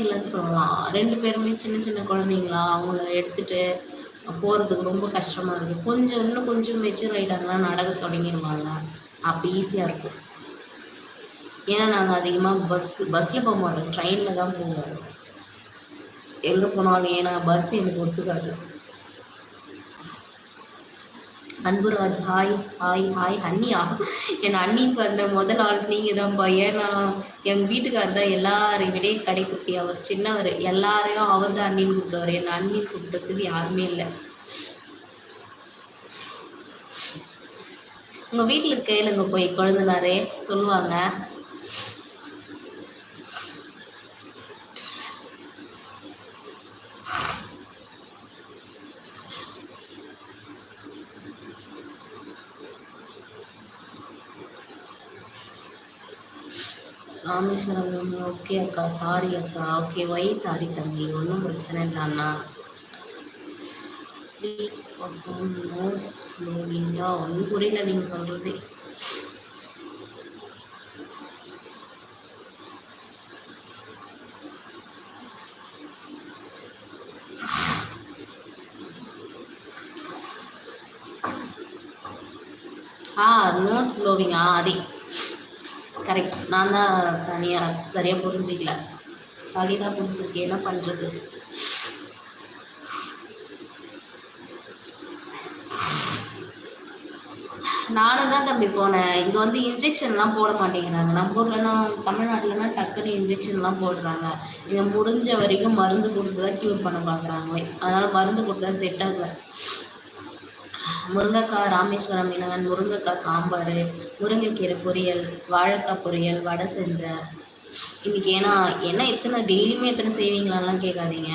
இல்லைன்னு சொல்லலாம். ரெண்டு பேருமே சின்ன சின்ன குழந்தைங்களா அவங்கள எடுத்துகிட்டு போகிறதுக்கு ரொம்ப கஷ்டமாக இருக்குது கொஞ்சம் இன்னும் கொஞ்சம் மெச்சூர் ஆகிட்டாங்கன்னா நடக்க தொடங்கிடுவாங்க அப்போ ஈஸியாக இருக்கும். ஏன்னா நாங்கள் அதிகமாக பஸ் பஸ்ஸில் போக மாட்டோம். ட்ரெயினில் தான் போவோம். எங்கே போனாலும் ஏன்னா பஸ் எனக்கு ஒத்துக்காது. அன்புராஜ் ஹாய் ஹாய் ஹாய் அண்ணியா என் அண்ணின்னு சொன்ன முதல் ஆள். நீங்கள் தான்ப்பா ஏன்னா எங்கள் வீட்டுக்கார் தான் எல்லாரையும் விட கடைக்குட்டி அவர் சின்னவர். எல்லாரையும் அவர் தான் அண்ணின்னு கூப்பிடுவார். என் அண்ணின்னு கூப்பிட்டதுக்கு யாருமே இல்லை. உங்கள் வீட்டில் கேளுங்க போய். குழந்தைனாரே சொல்லுவாங்க. ராமேஸ்வரம் ஓகே அக்கா சாரி அக்கா. ஓகே வை சாரி தம்பி? ஒன்றும் பிரச்சனை இல்லை அண்ணா. ப்ளீஸ் நோஸ் ஃப்ளோவிங்கா ஒன்றும் புரியல நீங்கள் சொல்கிறது ஆ நோஸ் ப்ளோவிங்கா அதே கரெக்ட் நான் தான் தனியாக சரியாக புரிஞ்சிக்கல. சாலி தான் பிடிச்சிருக்கு என்ன பண்ணுறது நானும் தான் தம்பி போனேன். இங்கே வந்து இன்ஜெக்ஷன்லாம் போட மாட்டேங்கிறாங்க. நம்ம ஊர்லலாம் தமிழ்நாட்டிலனா டக்குன்னு இன்ஜெக்ஷன்லாம் போடுறாங்க. இங்கே முடிஞ்ச வரைக்கும் மருந்து கொடுத்து தான் க்யூர் பண்ண பார்க்குறாங்களே அதனால் மருந்து கொடுத்தா செட் ஆகலை. முருங்கைக்காய் ராமேஸ்வரம் மீனவன் முருங்கைக்காய் சாம்பார் முருங்கைக்கீரை பொரியல் வாழைக்காய் பொரியல் வடை செஞ்சேன் இன்றைக்கி ஏன்னா என்ன எத்தனை டெய்லியுமே எத்தனை செய்வீங்களாலாம் கேட்காதீங்க.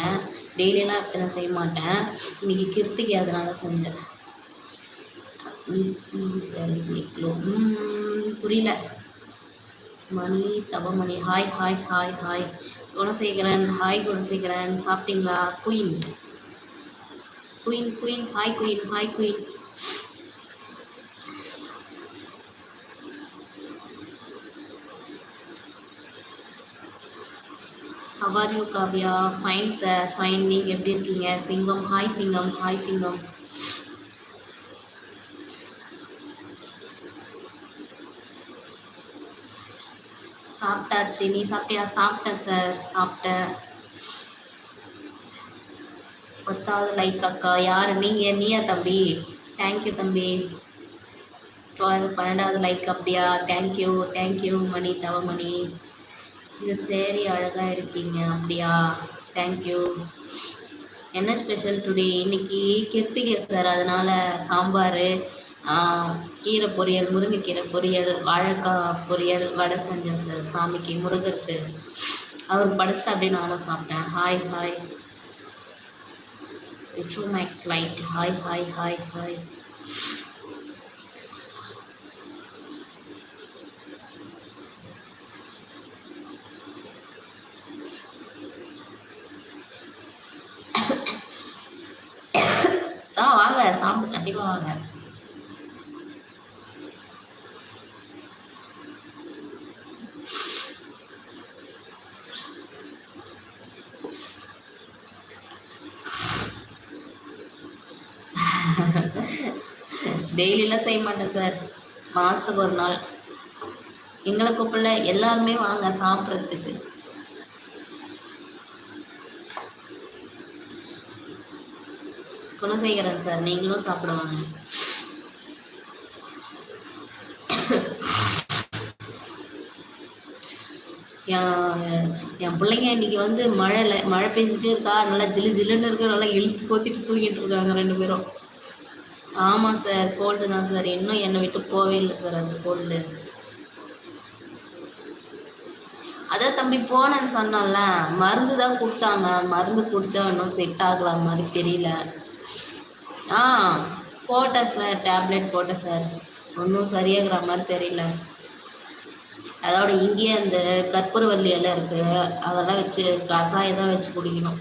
டெய்லியெல்லாம் எத்தனை செய்ய மாட்டேன். இன்றைக்கி கிருத்திகை அதனால் செஞ்சேன். புரியல. Mani Thavamani hi hi hi hi. Gunasekaran hi Gunasekaran சாப்பிட்டீங்களா? Queen. Queen queen hi queen hi queen how are you Kavya fine sir fine நீங்கள் எப்படி இருக்கீங்க? சிங்கம் ஹாய் சிங்கம் ஹாய் சிங்கம் சாப்பிட்டாச்சு. நீ சாப்பிட்டியா? சாப்பிட்டேன் சார் சாப்பிட்டேன். பத்தாவது லைக் அக்கா. யார் நீங்கள் நீயா தம்பி? தேங்க்யூ தம்பி. பன்னெண்டாவது லைக் அப்படியா? தேங்க்யூ தேங்க்யூ மணி தவமணி இந்த சேரி அழகாக இருக்கீங்க அப்படியா? தேங்க்யூ என்ன ஸ்பெஷல் டுடே இன்னைக்கு கிருத்திகை சார் அதனால் சாம்பார் கீரை பொரியல் முருங்கைக்கீரை பொரியல் வாழைக்காய் பொரியல் வடை செஞ்சேன் சார் சாமிக்கு முருகருக்கு. அவர் படிச்சுட்டு அப்படியே நானும் சாப்பிட்டேன். Hi hi Max Light hi hi hi hi ஆ வாங்க சாப்பிட்டு கண்டிப்பாக வாங்க டெய்லியெலாம் செய்ய மாட்டேன் சார். மாதத்துக்கு ஒரு நாள். எங்களை கூப்பிடல எல்லாருமே வாங்க சாப்பிட்றதுக்கு. குணசேகரன் சார் நீங்களும் சாப்பிடுவாங்க என் பிள்ளைங்க இன்னைக்கு வந்து மழை மழை பெஞ்சிட்டே இருக்கா நல்லா ஜில்லு ஜில்லுன்னு இருக்கா நல்லா இழுத்து கோத்திட்டு தூங்கிட்டு இருக்காங்க ரெண்டு பேரும். ஆமாம் சார் கோல்டு தான் சார். இன்னும் என்னை விட்டு போவே இல்லை சார் அந்த கோல்டு அதான் தம்பி போனேன்னு சொன்னோம்ல மருந்து தான் கொடுத்தாங்க. மருந்து குடித்தா இன்னும் செட் ஆகலாம் மாதிரி தெரியல. ஆ போட்டேன் சார் டேப்லெட் போட்டேன் சார். ஒன்றும் சரியாகிற மாதிரி தெரியல. அதோட இங்கேயே அந்த கற்பூரவல்லி எல்லாம் இருக்குது அதெல்லாம் வச்சு கசாயம் தான் வச்சு குடிக்கணும்.